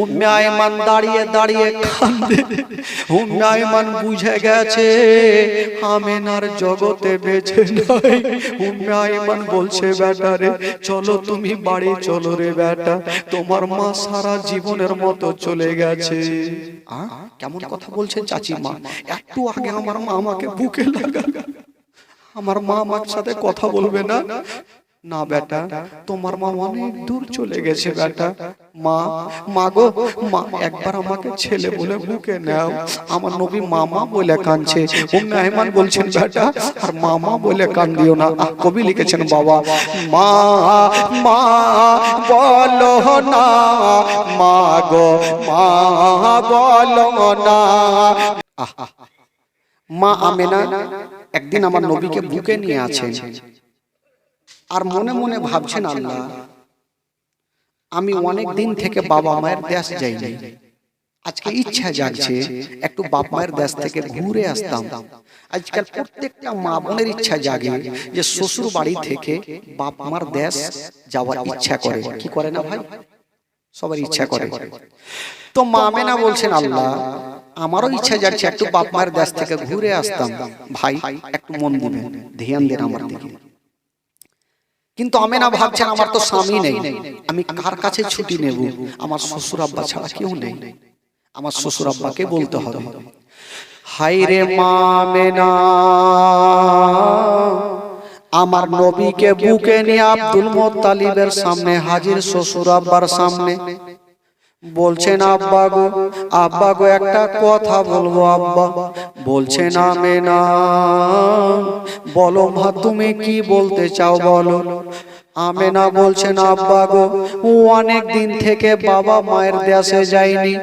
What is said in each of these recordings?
উম্মে আয়মান দাঁড়িয়ে দাঁড়িয়ে কান্দে উম্মে বুঝে গেছে, আমেনার জগতে বেঁচে নাই। উম্মে আয়মান বলছে, বেটা রে, চলো তুমি বাড়ি চলো রে বেটা, তোমার মা সারা জীবনের মতো চলে গেছে। কেমন কথা বলছেন চাচি মা? একটু আগে আমার মা আমাকে বুকে লাগা আমার মা আমার সাথে কথা বলবে না? না বেটা তোমার মা অনেক দূর চলে গেছে বেটা। মা মা গো মা একবার আমাকে ছেলে বলে বুকে নাও। আমার নবী মামা বলে কাঁদছে। উম্মে আয়মান বলছেন বেটা আর মামা বলে কান্দিও না। কবি লিখেছেন বাবা মা মা বলো না মা গো মা বলো না। মা আমেনা একদিন আমার নবীকে বুকে নিয়ে আছেন। আর মনে মনে ভাবছেন আল্লাহ আমি অনেক দিন থেকে বাবা মায়ের দেশ যাইনি। আজকে ইচ্ছা জাগছে একটু বাপ মায়ের দেশ থেকে ঘুরে আসতাম। আজকাল প্রত্যেকটা মা বোনের ইচ্ছা জাগে যে শ্বশুর বাড়ি থেকে বাপ মার দেশ যাওয়ার ইচ্ছা করে। কি করে না ভাই? সবার ইচ্ছা করে। তো মা মেনা বলছেন আল্লাহ আমারও ইচ্ছা যাচ্ছে একটু বাপ মায়ের দেশ থেকে ঘুরে আসতাম। ভাই একটু মন দিবেন ধ্যান দেন আমার দিকে। কিন্তু আমি না ভাবছেন আমার তো স্বামী নেই। আমি কার কাছে ছুটি নেব? আমার শ্বশুর আব্বা ছাড়া কেউ নেই। আমার শ্বশুর আব্বাকে বলতে হবে। হাই রে মা মেনা আমার নবীকে বুকে নিয়ে আব্দুল মোত্তালিবের সামনে হাজির শ্বশুর আব্বার সামনে বলছেন আব্বা গো আব্বা গো একটা কথা বলব আব্বা। বলছেন আমি না বলো মা তুমি কি বলতে চাও বলো? আমি না বলছেন আব্বা গো ও অনেক দিন থেকে বাবা মায়ের দেশে যাইনি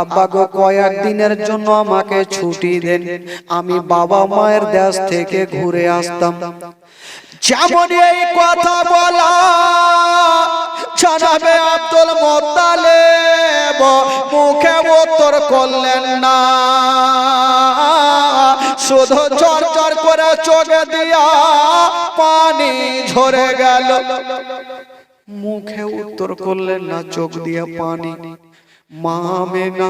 আব্বা গো কয়েক দিনের জন্য আমাকে ছুটি দেন। আমি বাবা মায়ের দেশ থেকে ঘুরে আসতাম। যেমন এই কথা বলা। জানাবে আব্দুল মোত্তালেব, মুখে উত্তর করলেন না। শুধু চর করে চোখে দিয়া পানি ঝরে গেল। মুখে উত্তর করলেন না, চোখ দিয়ে পানি। মা মেনা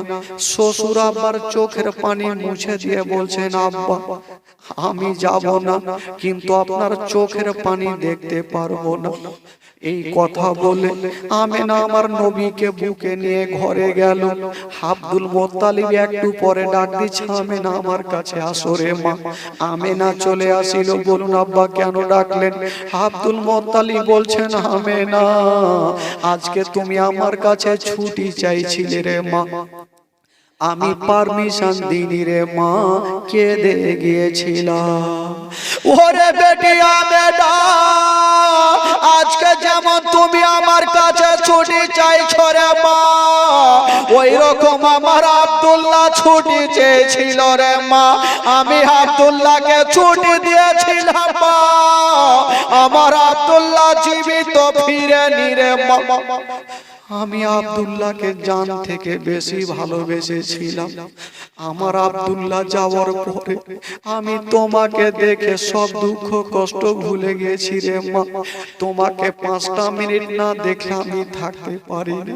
শ্বশুর আবার চোখের পানি মুছে দিয়ে বলছেন, আব্বা, আমি যাব না, কিন্তু আপনার চোখের পানি দেখতে পারব না। এই কথা বলে আমেনা আমার নবীকে বুকে নিয়ে ঘরে গেল। আব্দুল মোত্তালিব একটু পরে ডাক দিচ্ছে, আমেনা আমার কাছে আসো রে মা। আমেনা চলে আসিল বলুন আব্বা, কেন ডাকলেন? আব্দুল মোত্তালিব বলছেন, আমেনা, আজকে তুমি আমার কাছে ছুটি চাইছিলে রে মা। আমি পারমিশন দিনি রে মা, কেঁদে গিয়েছিলাম। ওরে বেটি আমেনা! আজকে যেমন তুমি আমার কাছে ছুটি চাইছো রে মা ওই রকম আমার আব্দুল্লাহ ছুটি চেয়েছিল রে মা। আমি আব্দুল্লাহকে ছুটি দিয়েছিলাম মা, আমার আব্দুল্লাহ জীবিত ফিরে নিরে মা। আমি আবদুল্লাহকে জান থেকে বেশি ভালোবেসেছিলাম। আমার আবদুল্লাহ যাওয়ার পরে আমি তোমাকে দেখে সব দুঃখ কষ্ট ভুলে গেছি রে মা। তোমাকে পাঁচটা মিনিট না দেখলে আমি থাকতে পারিনি।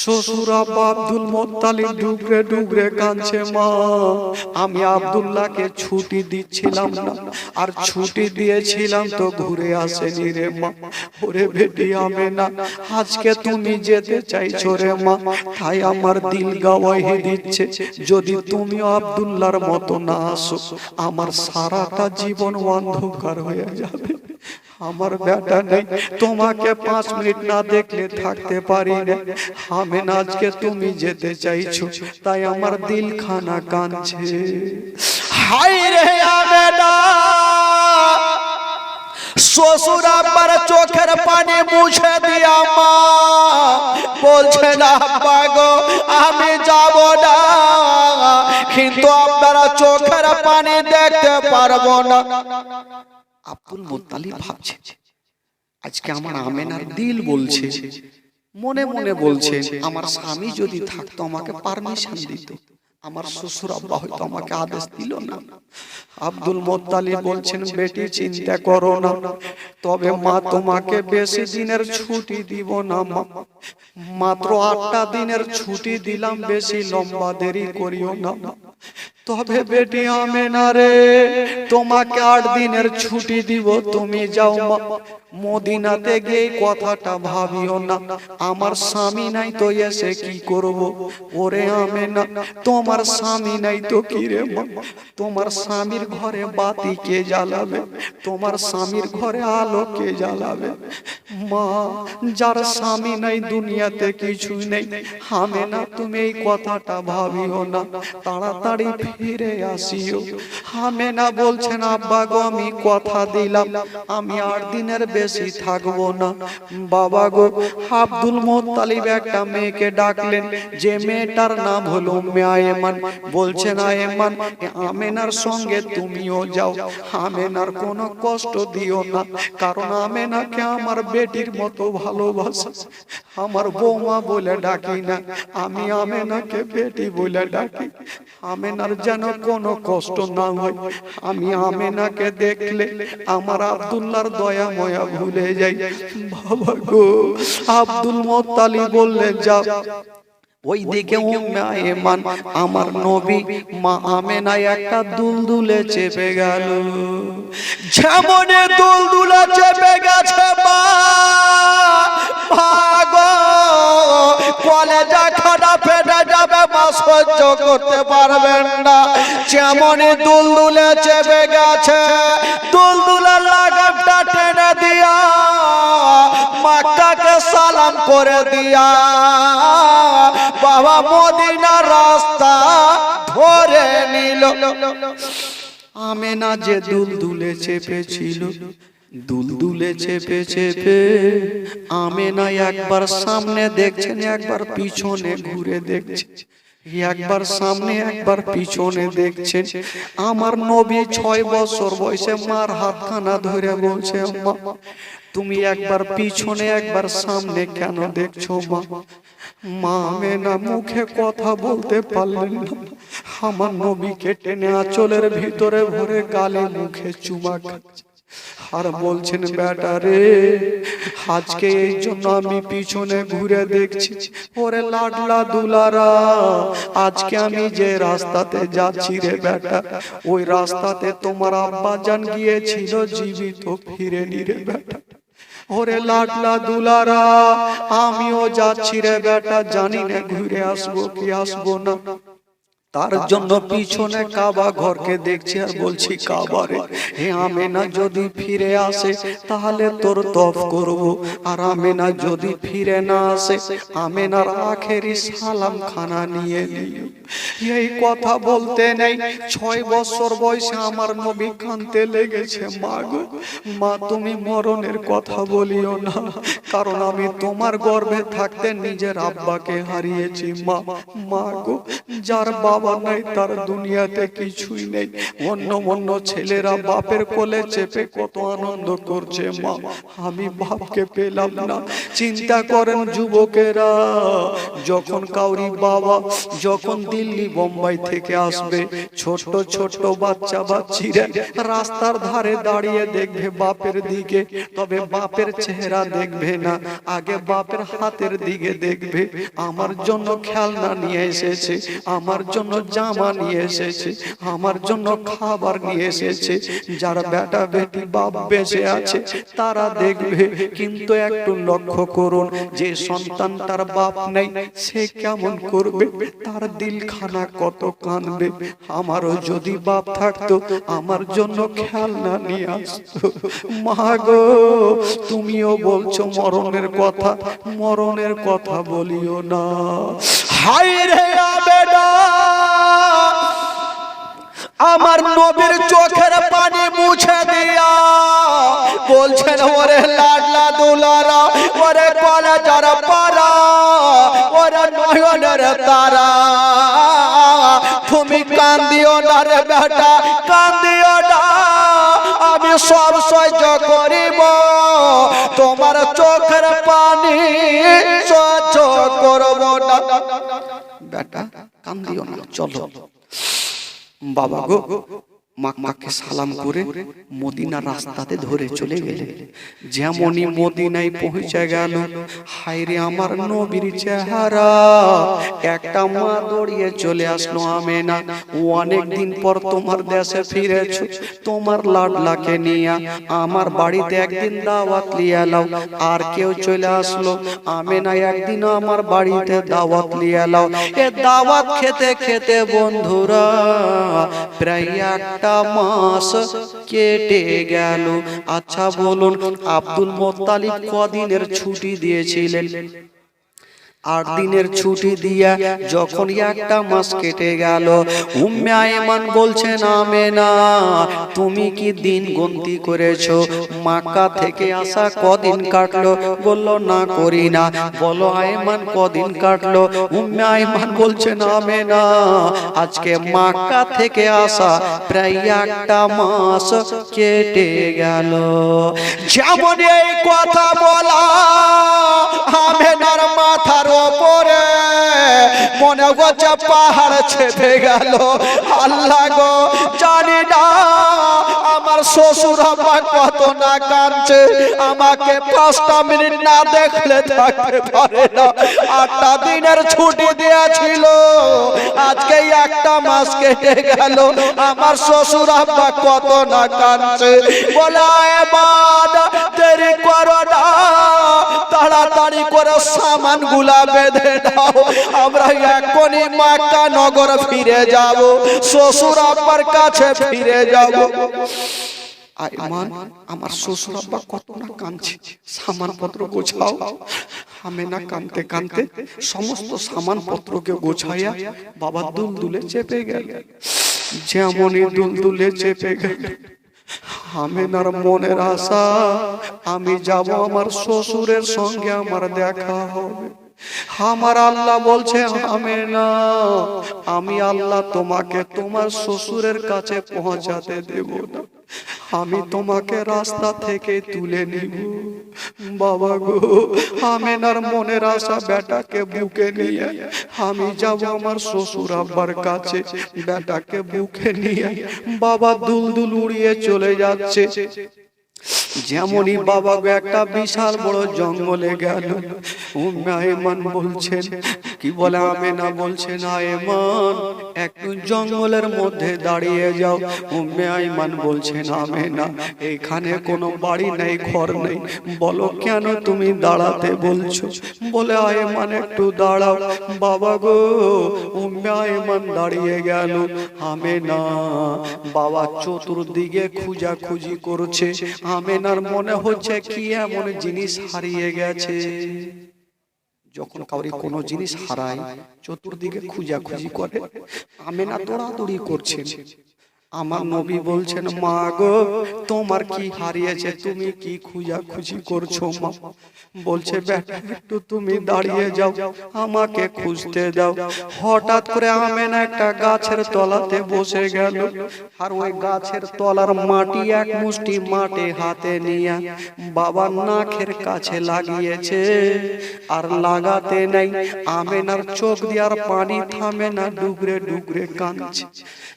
শ্বশুর আব্বা আব্দুল মোত্তালিব ডুবরে ডুবরে কাঁদছে, মা, আমি আব্দুল্লাহকে ছুটি দিচ্ছিলাম না। আর ছুটি দিয়েছিলাম তো ঘুরে আসেনি রে মা। ওরে বেটি আমি না আজকে তুমি যেতে চাইছো রে মা। তাই আমার দিল গাওয়াই দিচ্ছে, যদি তুমি আব্দুল্লাহর মতো না আসো, আমার সারাটা জীবন অন্ধকার হয়ে যাবে। আমার বেটা নেই। তোমাকে পাঁচ মিনিট না দেখলে থাকতে পারি না আমি আজকে তুমি যেতে চাইছো। তাই আমার দিল খানা কাঁদছে। হাই রে আমেনা শ্বশুর আব্বার চোখের পানি মুছে দিয়া মা। বলছে, না গো আমি যাব না। কিন্তু আপনারা চোখের পানি দেখতে পারব না। আব্দুল মোত্তালিব ভাবছে। আজকে আমার আমেনার দিল বলছে। মনে মনে বলছে আমার স্বামী যদি থাকতো আমাকে পারমিশন দিত। আমার শ্বশুর আব্বা হয়তো আমাকে আদেশ দিল না। আব্দুল মোত্তালিব বলছেন বেটি চিন্তা করো না। তবে মা তোমাকে বেশি দিনের ছুটি দিব না মা। মাত্র আটটা দিনের ছুটি দিলাম বেশি লম্বা দেরি করিও না। তবে বেটি আমি না রে তোমাকে আট দিনের ছুটি দিব, তুমি যাও মদিনাতে গিয়ে কথাটা ভাবিও না, আমার স্বামী নাই তো এসে কি করব? ওরে আমি না তোমার স্বামী নাই তো কি রে তোমার স্বামীর ঘরে বাতি কে জ্বালাবে? তোমার স্বামীর ঘরে আলো কে জ্বালাবে? মা, যার স্বামী নাই, দুনিয়াতে কিছু নেই। হামে না, তুমি এই কথাটা ভাবিও না। তাড়াতাড়ি ফিরে আসিও। হামে না বলছেন, আব্বা গো, আমি কথা দিলাম। আমি আট দিনের বেশি থাকব না। বাবা গো, আব্দুল মোত্তালিব একটা মেয়েকে ডাকলেন। যে মেয়েটার নাম হলো মেয়েমান বলছেন, আয়েমান আমেনার সঙ্গে তুমিও যাও। আমেনার কোনো কষ্ট দিও না। কারণ আমেনাকে আমার বেটির মতো ভালোবাসা। আমার বৌমা বলে ডাকি না, আমি আমেনাকে বেটি বলে ডাকি। আমেনার যেন কোনো কষ্ট না হয়, আমি আমেনাকে দেখলে আমার আব্দুল্লার দয়া ময়া ভুলে যাই। বাবা গো, আব্দুল মোত্তালি বললে যা ওই দিকে আমার নবী মা আমেনা একটা দুলদুলে চেপে গেল। যেমনে দুলদুলে চেপে গেছে মা ভাগো কলেজা খানা ফেটে সহ্য করতে পারবেন না। যেমনই দুলদুলে চেপে গেছে দুলদুলে লাগামটা টেনে দিয়া মাক্কাকে সালাম করে দিয়া, বাবা মদিনা রাস্তা ধরে নিল। আমেনা যে দুলদুলে চেপেছিল দুলদুলে চেপে চেপে আমি না একবার সামনে দেখছেন একবার পিছনে ঘুরে দেখছে একবার সামনে একবার পিছনে দেখছেন। আমার নবী ছয় বছর বয়সে মার হাতখানা ধরে বলছে মা তুমি একবার পিছনে একবার সামনে কেন দেখছ মা? মা না মুখে কথা বলতে পারলেন না। আমার নবীকে টেনে আঁচলের ভিতরে ভরে গালে মুখে চুমা খাচ্ছে। আর বলছেন বেটা রে আজকে এই জন্য আমি পিছনে ঘুরে দেখছি ওরে লাডলা দুলারা আজকে আমি যে রাস্তাতে যাচ্ছি রে বেটা ওই রাস্তাতে তোমার আব্বা জান গিয়েছিল জীবিত ফিরে নি রে বেটা। ওরে লাডলা দুলারা আমিও যাচ্ছি রে বেটা জানি না ঘুরে আসব কি আসব না। তার জন্য পিছনে কাবা ঘরকে দেখছি আর বলছি কাবারে হে আমেনা যদি ফিরে আসে তাহলে তোর তফ করব। আর আমেনা যদি ফিরে না আসে আমেনার আখেরি সালাম খানা নিয়ে নিও এই কথা বলতে নেই ছয় বছর বয়সে আমার নবী কানতে লেগেছে মা গো। মা তুমি মরণের কথা বলিও না। কারণ আমি তোমার গর্ভে থাকতে নিজের আব্বাকে হারিয়েছি মা মা গো যার বাবা নাই তার দুনিয়াতে কিছুই নেই। অন্য অন্য ছেলেরা বাপের কোলে চেপে কত আনন্দ করছে, মা, আমি বাপকে পেলাম না। চিন্তা করেন যুবকেরা, যখন কাউরি বাবা যখন দিল্লি, বোম্বাই থেকে আসবে ছোট ছোট বাচ্চা বাচ্চিরা রাস্তার ধারে দাঁড়িয়ে দেখবে বাপের দিকে, তবে বাপের চেহারা দেখবে না, আগে বাপের হাতের দিকে দেখবে, আমার জন্য খেলনা নিয়ে এসেছে, আমার জন্য জামা নিয়ে এসেছে, আমার জন্য খাবার নিয়ে এসেছে। যারা বেটা বেটি বাপ বেঁচে আছে, তারা দেখবে, কিন্তু একটু লক্ষ্য করুন, যে সন্তান তার বাপ নেই, সে কেমন করবে? তার দিলখানা কত কানবে আমারও যদি বাপ থাকতো, আমার জন্য খেলনা নিয়ে আসতো। মা গো, তুমিও বলছো মরণের কথা মরণের কথা বলিও না। হাই রে আবেদা! আমার নবীর চোখের পানি মুছে দিয়া বলছেন ওরে লাডলা দুলারা ওরে কলেজার পারা ওরে নয়নের তারা। তুমি কান্দিও না রে বেটা কান্দিও না। আমি সব সহ্য করিব। তোমার চোখের পানি সহ্য করব না। বেটা কান্দিও না চলো। বাবা গো। মাকে সালাম করে মদিনা রাস্তাতে ধরে চলে গেলে যেমনই মদিনায় পৌঁছে গেল হায়রে আমার নবীর চেহারা। একটা মা দৌড়িয়ে চলে আসলো আমেনা। ও অনেক দিন পর তোমার দেশে ফিরেছ। তোমার লাডলাকে নিয়ে আমার বাড়িতে একদিন দাওয়াত লিয়ে এলাও। আর কেউ চলে আসলো। আমেনা একদিন আমার বাড়িতে দাওয়াত লিয়ে এলাও। এ দাওয়াত খেতে খেতে বন্ধুরা প্রায় একটা মাস কেটে গেল। আচ্ছা বলুন আব্দুল মোত্তালিব কদিনের ছুটি দিয়েছিলেন? আট দিনের ছুটি দিয়া যখন একটা মাস কেটে গেল উম্মে আয়মান বলছেন আমেনা তুমি কি দিন গন্তি করেছ? মাক্কা থেকে আসা কদিন কাটলো? বলল না করি না। বলো আয়মান কদিন কাটলো? উম্মে আয়মান বলছেন আমেনা আজকে মাক্কা থেকে আসা প্রায় একটা মাস কেটে গেল। যেমন এই কথা বলা আমেনার মাথার ওপরে মনে হচ্ছে পাহাড় ছেপে গেল। আল্লাহ গো জানি না আমার শ্বশুর আমার কত না কাঁদছে, আমাকে পাঁচটা মিনিট না দেখলে থাকতে পারে না। আটটা দিনের ছুটি দিয়েছিল, আজকে একটা মাস কেটে গেল, আমার শ্বশুর আব্বা কত না কাঁদছে। বলে দেরি করো তাড়াতাড়ি করে সামানগুলা বেঁধে দাও আমরা এখনই মাক্কা নগর ফিরে যাব, শ্বশুর আব্বার কাছে ফিরে যাব। আইমান আমার শ্বশুর আব্বা কত না কাঁদছে। সামান পত্র গোছাও। আমি না কানতে কানতে সমস্ত সামান পত্রকে গোছাইয়া বাবা দুল দুলে চেপে গেল। যেমনই দুল দুলে চেপে গেল। আমেনার মনের আশা, আমি যাব আমার শ্বশুরের সঙ্গে, আমার দেখা হবে। আমার আল্লাহ বলছে আমেনা আমি আল্লাহ তোমাকে তোমার শ্বশুরের কাছে পৌঁছাতে দেব না। আমি তোমাকে রাস্তা থেকে তুলে নিব। বাবা গো আমেনার মনের আশা বেটাকে বুকে নিয়ে আমি যাব আমার শ্বশুর আব্বার কাছে বেটাকে বুকে নিয়ে বাবা দুল দুল উড়িয়ে চলে যাচ্ছে। যেমনই বাবা গো একটা বিশাল বড় জঙ্গলে গেল। উম্মে আয়মান বলছেন কি বলে আমি না বলছেন আয়মান? একটু জঙ্গলের মধ্যে দাঁড়িয়ে যাও। উম্মে বলছেন আমি না এখানে কোনো বাড়ি নেই ঘর নেই। বলো কেন তুমি দাঁড়াতে বলছো? বলে আয়মান একটু দাঁড়াও। বাবা গো উম্মে দাঁড়িয়ে গেল। আমি না বাবা চতুর্দিকে খুঁজা খুঁজি করছে। আমেনার মনে হচ্ছে কি? এমন জিনিস হারিয়ে গেছে। যখন কাউরি কোনো জিনিস হারায়, চতুর্দিকে খুঁজা খুঁজি করে। আমেনা দৌড়াদৌড়ি করছেন। আমার নবী বলছেন মা গো তোমার কি হারিয়েছে তুমি কি খুঁজা খুঁজি করছ মা? বলছে বেটা একটু তুমি দাঁড়িয়ে যাও আমাকে খুঁজতে দাও। হঠাৎ করে আমেনা একটা গাছের তলাতে বসে গেল। আর ওই গাছের তলার মাটি এক মুষ্টি মাটি হাতে নিয়ে বাবার নাকের কাছে লাগিয়েছে। আর লাগাতে নাই। আমেনার চোখ দিয়ে আর পানি থামে না ডুগরে ডুগরে কাঁদছে।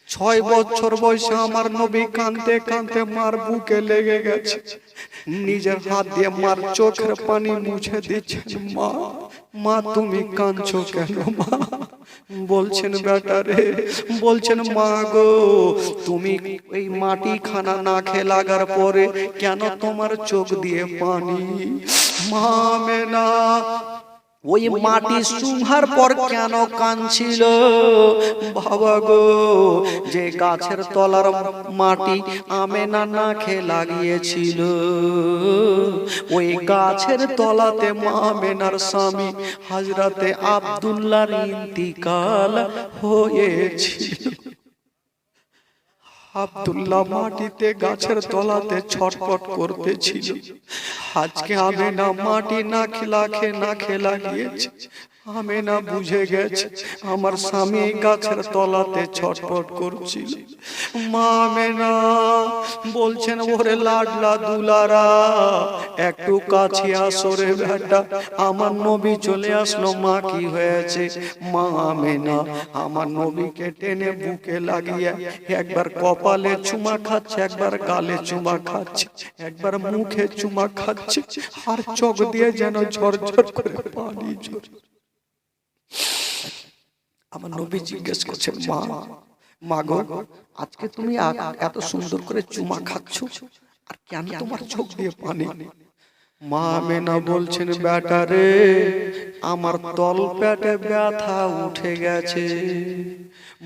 ছয় বছর বয়সে আমার নবী কানতে কানতে মার বুকে লেগে গেছে। নিজের হাত দিয়ে মার চোখের পানি মুছে দিচ্ছেন মা। মা তুমি কাঁদছো কেন মা? বলছেন বেটা রে বলছেন মা গো তুমি এই মাটি খানা না খেয়ে লাগার পরে কেন তোমার চোখ দিয়ে পানি? মা মেনা ওই মাটি সুহার পর কেন কাঁদছিল? বাবা গো যে গাছের তলার মাটি আমেনা না খে লাগিয়েছিল। ওই গাছের তলাতে মামেনার স্বামী হাজরাতে আব্দুল্লাহর ইন্তিকাল হয়েছিল। আব্দুল্লাহ মাটিতে গাছের তলাতে ছটপট করতেছিল আজকে আমি না মাটি না খেলা খে না খেলা গিয়েছে আমি না বুঝে গেছে, আমার স্বামী গাছের তলাতে ছটফট করছিল। মা মেনা বলছেন, ওরে লাডলা দুলারা, একটু কাছে আসো রে বেটা, আমার নবী চলে আসলো, মা কি হয়েছে? মা মেনা আমার নবীকে টেনে বুকে লাগিয়ে একবার কপালে চুমা খাচ্ছে, একবার গালে চুমা খাচ্ছে, একবার মুখে চুমা খাচ্ছে, আর চোখ দিয়ে যেন ঝরঝর করে পানি ঝরে আমার নবী জিজ্ঞেস করছে মা মা গো আজকে তুমি এত সুন্দর করে চুমা খাচ্ছ? আর কেন তোমার চোখ দিয়ে পানি? মা মেনা বলছেন বেটা রে আমার তল পেটে ব্যথা উঠে গেছে।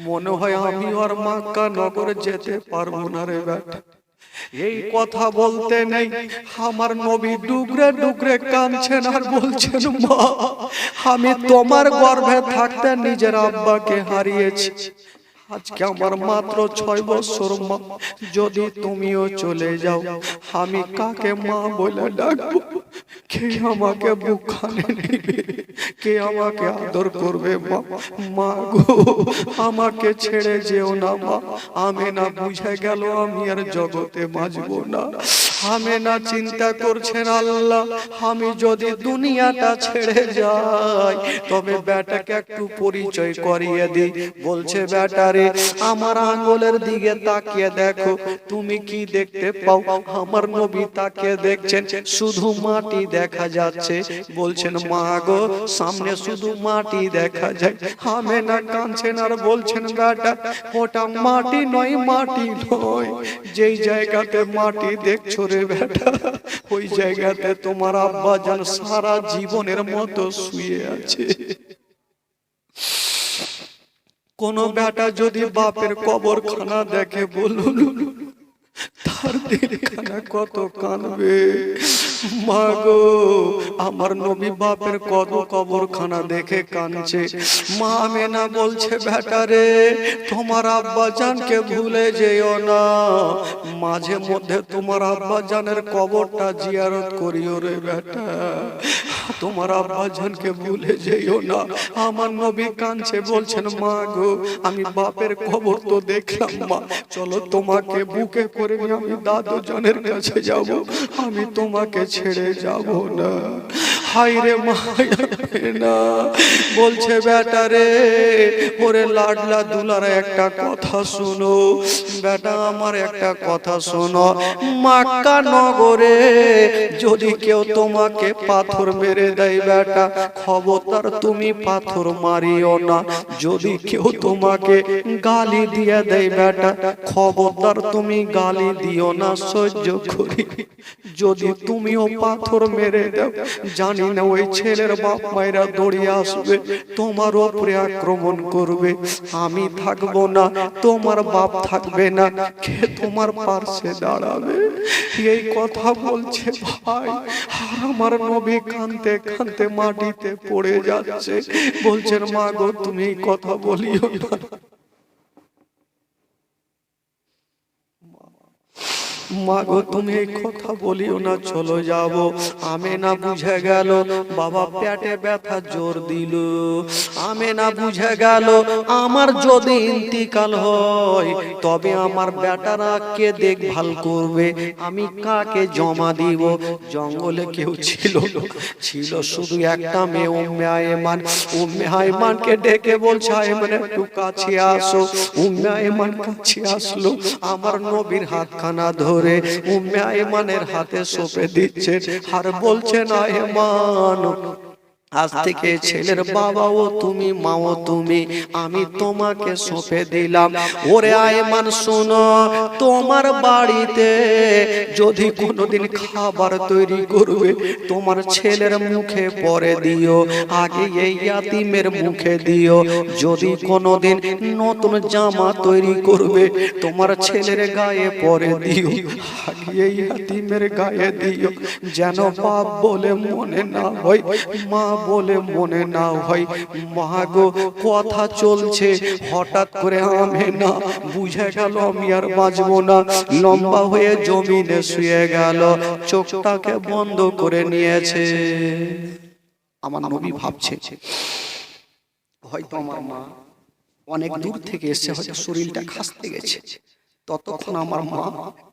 মনে হয় আমি আর মাক্কা নগরে যেতে পারব না রে বেটা এই কথা বলতে নেই। আমার নবী ডুগরে ডুগরে কাঁদছেন আর বলছেন, মা, আমি তোমার গর্ভে থাকতে নিজের আব্বাকে হারিয়েছি। আজকে আমার মাত্র ছয় বছর মা, যদি তুমিও চলে যাও, আমি কাকে মা বলে ডাকবো? কে আমাকে বুখানে নেবে? কে আমাকে আদর করবে মা? মা গো, আমাকে ছেড়ে যেও না মা। আমি না বুঝে গেল আমি আর জগতে বাঁচবো না। আমি না চিন্তা করছেন আল্লাহ, আমি যদি দুনিয়াটা ছেড়ে যাই, তবে বেটাকে একটু পরিচয় করিয়ে দিই। বলছে বেটারে আমার আঙ্গুলের দিকে তাকিয়ে দেখো, তুমি কি দেখতে পাও? আমার নবী তাকিয়ে দেখছেন, শুধু মাটি দেখা যাচ্ছে। বলছেন, মা গো, সামনে শুধু মাটি দেখা যায়। আমি না কাঁদছেন আর বলছেন বেটা ওটা মাটি নয় মাটি নয়। যেই জায়গাতে মাটি দেখছ রে বেটা ওই জায়গাতে তোমার আব্বা যেন সারা জীবনের মতো শুয়ে আছে। কোন বেটা যদি বাপের কবর খানা দেখে বলুন তার দিলখানা কত কানবে মা গো, আমার নবী বাপের কত কবরখানা দেখে কানছে মা মেনা বলছে বেটারে তোমার আব্বা জানকে ভুলে যেও না। মাঝে মধ্যে তোমার আব্বা জানের কবরটা জিয়ারত করিও রে বেটা। তোমার আব্বা জানকে ভুলে যেও না। আমার নবী কানছে বলছেন, মা গো, আমি বাপের কবর তো দেখলাম, মা। চলো তোমাকে বুকে করে আমি দাদু জনের কাছে যাব। আমি তোমাকে ছেড়ে যাব না। হাই রে না। বলছে, বেটা রে, ওরে লাডলা দুলার একটা কথা শুনো। বেটা, আমার একটা কথা শোনো। মাক্কা নগরে যদি কেউ তোমাকে পাথর মেরে দেয়, বেটা, খবরদার তুমি পাথর মারিও না। যদি কেউ তোমাকে গালি দিয়ে দেয়, বেটা, খবরদার তুমি গালি দিও না। সহ্য করি। যদি তুমিও পাথর মেরে দাও, জানি না ওই ছেলের বাপ মায়েরা আসবে, তোমার উপরে আক্রমণ করবে। আমি থাকব না, তোমার বাপ থাকবে না, কে তোমার পার্শ্বে দাঁড়াবে? এই কথা বলছে ভাই আমার নবী কানতে কানতে মাটিতে পড়ে যাচ্ছে। বলছেন, মা গো, তুমি কথা বলিও না। মা তুমি কথা বলিও না, চলো যাব। আমি না বুঝে গেল, বাবা পেটে ব্যথা জোর দিল। আমি না বুঝে গেল, আমার যদি ইন্তিকাল হয়, তবে আমার বেটারা কে দেখভাল করবে? আমি কাকে জমা দিব? জঙ্গলে কেউ ছিল। ছিল শুধু একটা মেয়ে, উম্মে আয়মান। উম্মে আয়মানকে ডেকে বলছে আয়মান একটু কাছে আসো। উম্মে আয়মান কাছে আসলো, আমার নবীর হাতখানা ধরে উম্মে আয়মানের হাতে সঁপে দিচ্ছে আর বলছেন আয়মান আজ থেকে ছেলের বাবাও তুমি, মাও তুমি, আমি তোমাকে সঁপে দিলাম। ওরে আয়মান শোনো, তোমার বাড়িতে যদি কোনোদিন খাবার তৈরি করবে, তোমার ছেলের মুখে পরে দিও, আগে এই ইয়াতিমের মুখে দিও। যদি কোনোদিন নতুন জামা তৈরি করবে, তোমার ছেলের গায়ে পরে দিও, আগে এই ইয়াতিমের গায়ে দিও। যেন বাপ বলে মনে না হয়, মা বলে মনে না হয়। মা গো কথা চলছে হঠাৎ করে আমি না বুঝে গেল আমি আর বাঁচবো না। লম্বা হয়ে জমিনে শুয়ে গেল চোখটাকে বন্ধ করে নিয়েছে। আমার নবী ভাবছে হয়তো আমার মা অনেক দূর থেকে এসে হয়তো শরীরটা খাসতে গেছে। ততক্ষণ আমার মা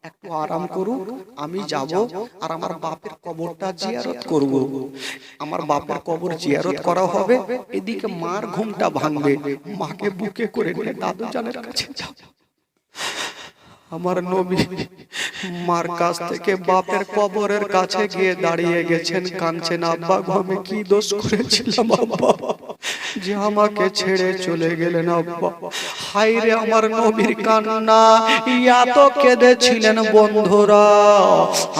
একটু আরাম করুক আমি যাব আর আমার বাপের কবরটা জিয়ারত করব। আমার বাপের কবর জিয়ারত করা হবে এদিকে মার ঘুমটা ভাঙবে মাকে বুকে করে নিয়ে দাদু জানের কাছে যাব আমার নবী মার কাছ থেকে বাপের কবরের কাছে গিয়ে দাঁড়িয়ে গেছেন কাঁদছেন আব্বা আমি কি দোষ করেছিলাম আব্বা? যে আমাকে ছেড়ে চলে গেলেন আব্বা। হাই রে আমার নবীর কান্না, এত কেঁদেছিলেন বন্ধুরা।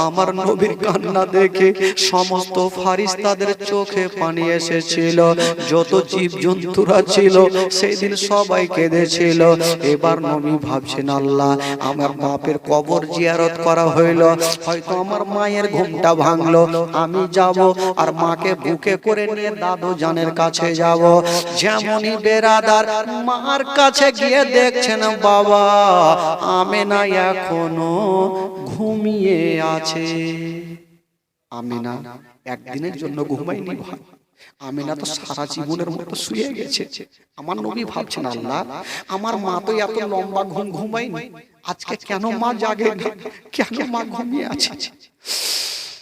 আমার নবীর কান্না দেখে সমস্ত ফারিস্তাদের চোখে পানি এসেছিল, যত জীব জন্তুরা ছিল সেদিন সবাই কেঁদেছিল। এবার নবী ভাবছেন, আল্লাহ, আমার বাপের কবর জিয়ারত করা হইল। হয়তো আমার মায়ের ঘুমটা ভাঙলো। আমি যাব আর মাকে বুকে করে নিয়ে দাদু জানের কাছে যাব। যেমনই বেরাদার মার কাছে গিয়ে দেখছেন, বাবা, আমেনা এখনও ঘুমিয়ে আছে। আমেনা একদিনের জন্য ঘুমাইনি ভাই। আমেনা তো সারা জীবনের মতো শুয়ে গেছে। আমার নবী ভাবছেন, আল্লাহ, আমার মা তো এত লম্বা ঘুম ঘুমায়নি। আজকে কেন মা জাগে? কেন মা ঘুমিয়ে আছে?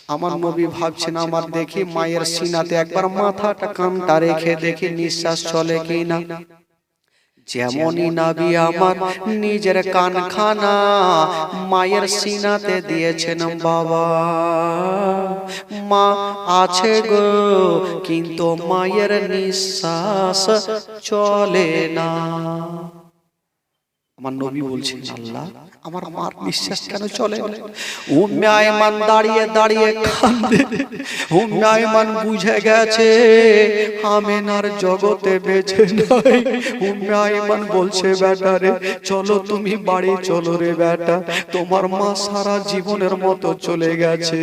আমার নবী ভাবছেন আমার দেখি মায়ের সিনাতে একবার মাথাটা কানটা রেখে দেখি নিঃশ্বাস চলে কি না যেমনই নাবি আমার নিজের কানখানা মায়ের সিনাতে দিয়েছেন বাবা। মা আছে গো কিন্তু মায়ের নিঃশ্বাস চলে না। আমার নবী বলছেন আল্লাহ আমার মার নিঃশ্বাস কেন চলে? উম্মে আয়মান দাঁড়িয়ে দাঁড়িয়ে কান্দে উম্মে আয়মান বুঝে গেছে আমেনার জগতে বেঁচে নাই। উম্মে আয়মান বলছে বেটা রে চলো তুমি বাড়ি চলো রে বেটা তোমার মা সারা জীবনের মতো চলে গেছে?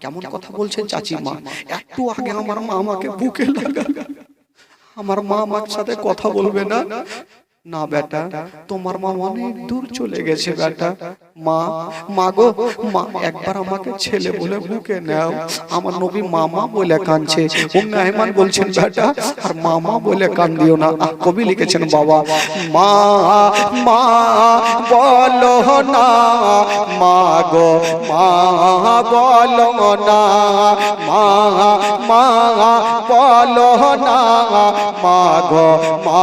কেমন কথা বলছেন চাচি মা? একটু আগে আমার মা আমাকে বুকে লাগা আমার মা আমার সাথে কথা বলবে না? না বেটা তোমার মা অনেক দূর চলে গেছে বেটা। মা মা গো, মা, একবার আমাকে ছেলে বলে বুকে নাও। আমার নবী মামা বলে কাঁদছে। বলছেন, বেটা, আর মামা বলে কান দিও না কবি লিখেছেন, বাবা, মা মা, বলো না। মা গো, মা, বলো না। মা মা, বলো না। মা গো, মা,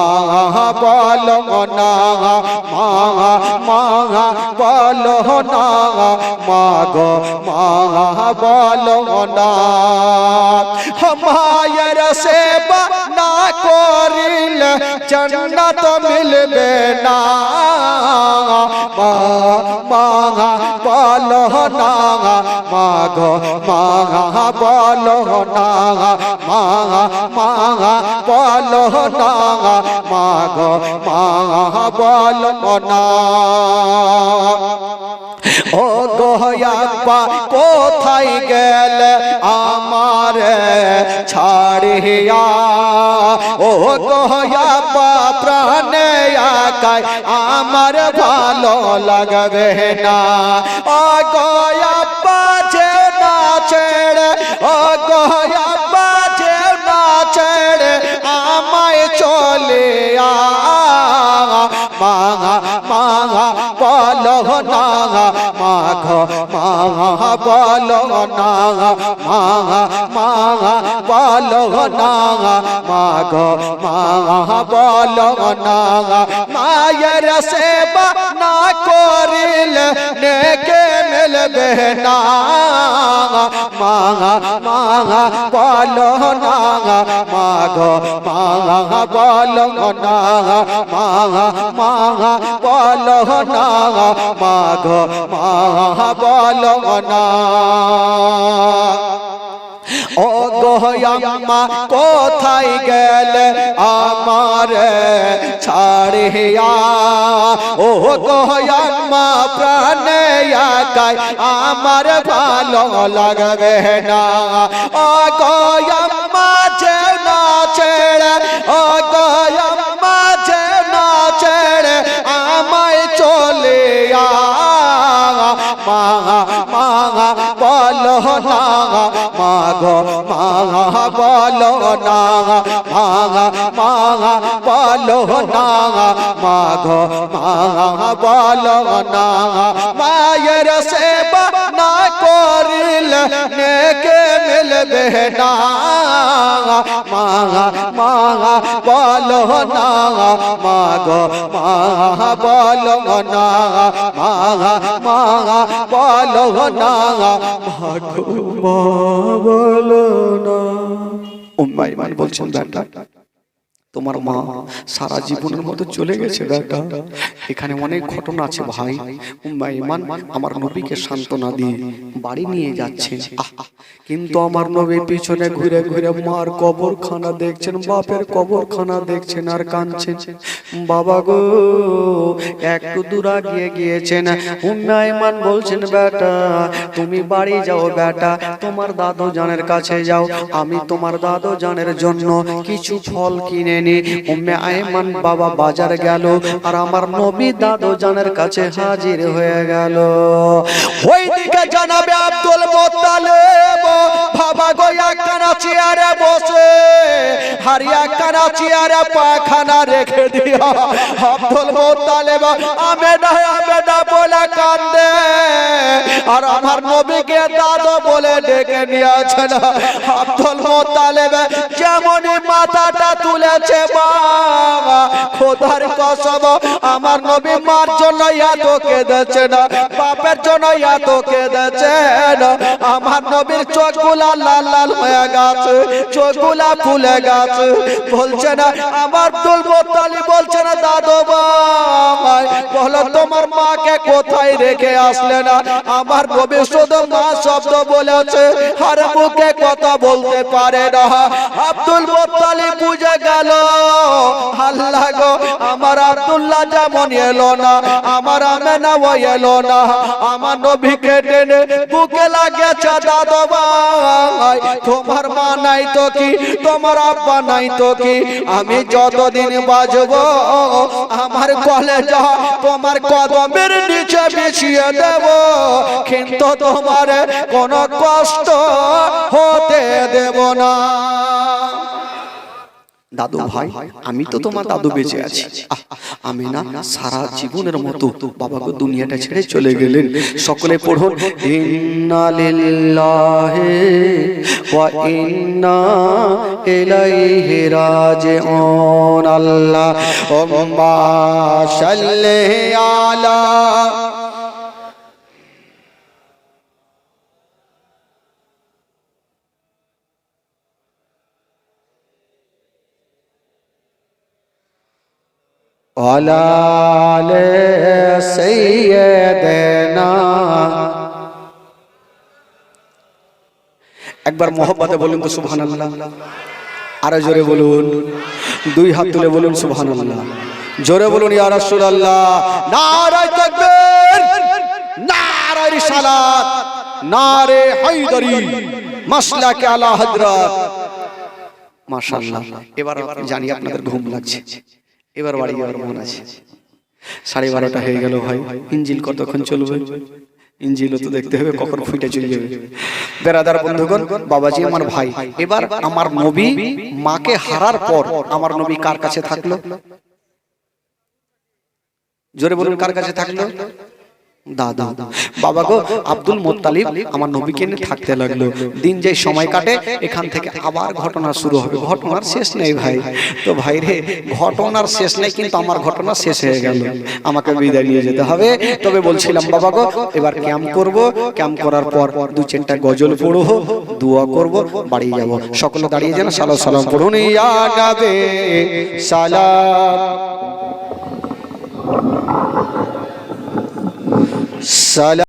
বলো না। মা মা, বলো না মা গো মা বলো না মায়ের সেবা না করিলে জন্নত মিলবে না মা মা বলো না মা গো মা বলো না মা মা বলো না মা গো মা বলো না ও গোয়াপ্পা কোথায় গেলে আমার ছাড়িয়া? ও গোয়াপ্পা প্রাণে আকায় আমার ভালো লাগবে না। ও গোয়াপ্পা মাঙা মাঙা বলো না মাঘ মাঙা বলো না মাঙা মাঙা বলো না মাঘ মাঙা বলো না মায়ের সেবা না করিলে, নেকে মিলবে না। মাঙা মাঙা বলো না। মাঘ মাঙা বলো না। মাঙা মাঙা বলো না। মাঘ মাঙা বলো না। ও গোয়াম্মা কোথায় গেলে আমার ছাড়িয়া? ও গোয়াম্মা প্রাণে আকায় আমার ভালো লাগবে না। ও গোয়াম্মা যে না ছেড়ে ও গোয়াম্মা যে না ছেড়ে আমায় চলে মা মা, বলো না গো মা বলো না মা মা বলো না মা গো মা বলো না। মায়ের সেবা না করিলে নেকে মিলবে না মা মা, বলো না। মা গো বলো না। মা মা, বলো না। মা মা, বলো না। উম্মাই মান বলছেন বেটা তোমার মা সারা জীবনের মতো চলে গেছে বেটা এখানে অনেক ঘটনা আছে ভাই। ইমান, আমার নবীকে সান্ত্বনা দিয়ে বাড়ি নিয়ে যাচ্ছে কিন্তু আমার নবী পিছনে ঘুরে ঘুরে মার কবরখানা দেখছেন, বাপের কবরখানা দেখছেন আর কাঁদছেন। বাবা গো, একটু দূর গিয়ে গিয়েছেন। উম্মা ইমান বলছেন, বেটা, তুমি বাড়ি যাও, বেটা। তোমার দাদু জানের কাছে যাও। আমি তোমার দাদু জানের জন্য কিছু ফল কিনে নি উম্মে আয়মান বাবা বাজার গেল আর আমার নবী দাদু জানের কাছে হাজির হয়ে গেল। ওইদিকে জানাবে আব্দুল মোত্তালেব, বাবা গো একখানা চেয়ারে বসে, হারিয়া একখানা চেয়ারে পাখানা রেখে দিয়া আব্দুল মোত্তালেব, আমেনা আমেনা বলে কান্দে। আর আমার নবীকে দাদু বলে ডেকে নিয়েছেন। আব্দুল মোত্তালেব যেমনই মাথাটা তুলেছে বাবা খোদার কসম, আমার নবী মার জন্য এত কেঁদেছে না বাপের জন্য এত কেঁদেছে না আমার নবীর চোখগুলা লাল লাল হয়ে গেছে। চোখগুলা ফুলে গেছে। বলছে না, আমার দুল মোত্তালি বলছে না দাদু ভাই। বলো তোমার মাকে কোথায় রেখে আসলে না? আমার শুধু মা শব্দ বলেছে, আর মুখে কথা বলতে পারে না। আব্দুল মোত্তালি বুঝে গেল, আল্লাহ গো, আমার আব্দুল্লাহ যেমন এলো না, আমার আমেনা ও এলো না। আমার নবীকে টেনে বুকে লাগেছে দাদু ভাই। তোমার মা নাই তো কি? তোমার আব্বা নাই তো কি? আমি যতদিন বাজব আমার কলে যা তোমার কদমের নিচে বিছিয়ে দেব। কিন্তু তোমার কোনো কষ্ট হতে দেব না। দাদু ভাই আমি তো তোমার দাদু বেঁচে আছি। আমি না সারা জীবনের মতো বাবাকে দুনিয়াটা ছেড়ে চলে গেলেন। সকলে পড়ুন ইন্না লিল্লাহি ওয়া ইন্না ইলাইহি রাজিউন। আল্লাহ ওম্মা সাল্লি আলা আলাল সৈয়দনা। একবার মোহব্বতে বলুন তো সুবহানাল্লাহ। আরও জোরে বলুন। দুই হাত তুলে বলুন সুবহানাল্লাহ। জোরে বলুন এবার জানি আপনাদের ঘুম লাগছে। এবার বাড়ি যাওয়ার মন আছে। সাড়ে বারোটা হয়ে গেল ভাই। ইঞ্জিল কতক্ষণ চলবে? ইঞ্জিলও তো দেখতে হবে কখন ফুটে চলে যাবে বেরাদার বন্ধুগণ, বাবাজি আমার ভাই। এবার আমার নবী মাকে হারার পর আমার নবী কার কাছে থাকল? জোরে বলুন কার কাছে থাকল? দাদা বাবা গো আব্দুল মোত্তালিব আমার নবীকে নিয়ে থাকতে লাগল। দিন যে সময় কাটে এখান থেকে আবার ঘটনা শুরু হবে। ঘটনার শেষ নেই ভাই। তো ভাই রে ঘটনার শেষ নেই কিন্তু আমার ঘটনা শেষ হয়ে গেল। আমাকে বিদায় নিয়ে যেতে হবে। তবে বলছিলাম বাবা গো এবার ক্যাম্প করব। ক্যাম্প করার পর দু চারটা গজল পড়ব দোয়া করব বাড়ি যাব। সকলে দাঁড়িয়ে যেন সালাম সালাম পড়ুন ইয়া নাবে সালাম। সালাম